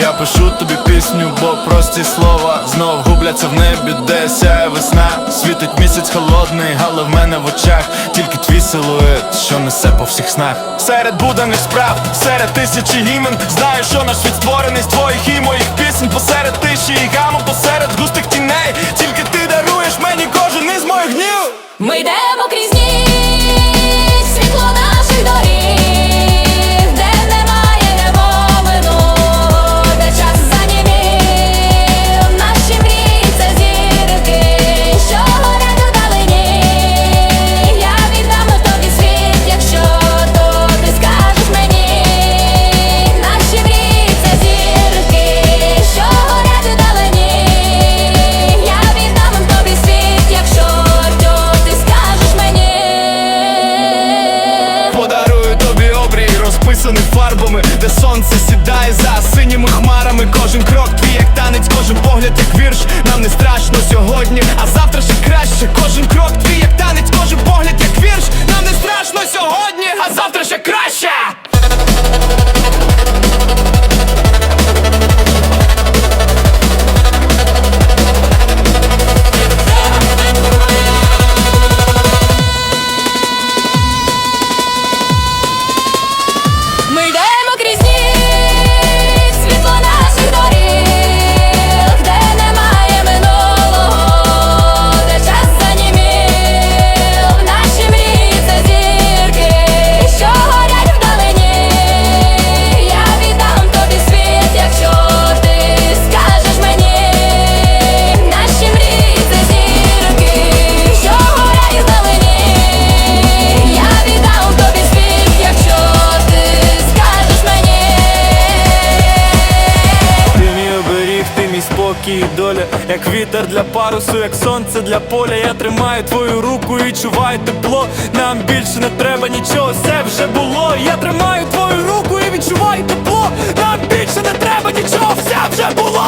Я пишу тобі пісню, бо прості слова знов губляться в небі, де сяє весна. Світить місяць холодний, але в мене в очах тільки твій силует, що несе по всіх снах. Серед буденних справ, серед тисячі гімен Знаю, що наш світ створений розписаний фарбами, де сонце сідає за синіми хмарами. Кожен крок твій як танець, кожен погляд як вірш. Нам не страшно сьогодні, а завтра ще краще. Кожен крок твій як танець, кожен погляд як вірш. Нам не страшно сьогодні, спокій і доля, як вітер для парусу, як сонце для поля. Я тримаю твою руку і чуваю тепло. Нам більше не треба нічого, все вже було. Я тримаю твою руку і відчуваю тепло. Нам більше не треба нічого, все вже було.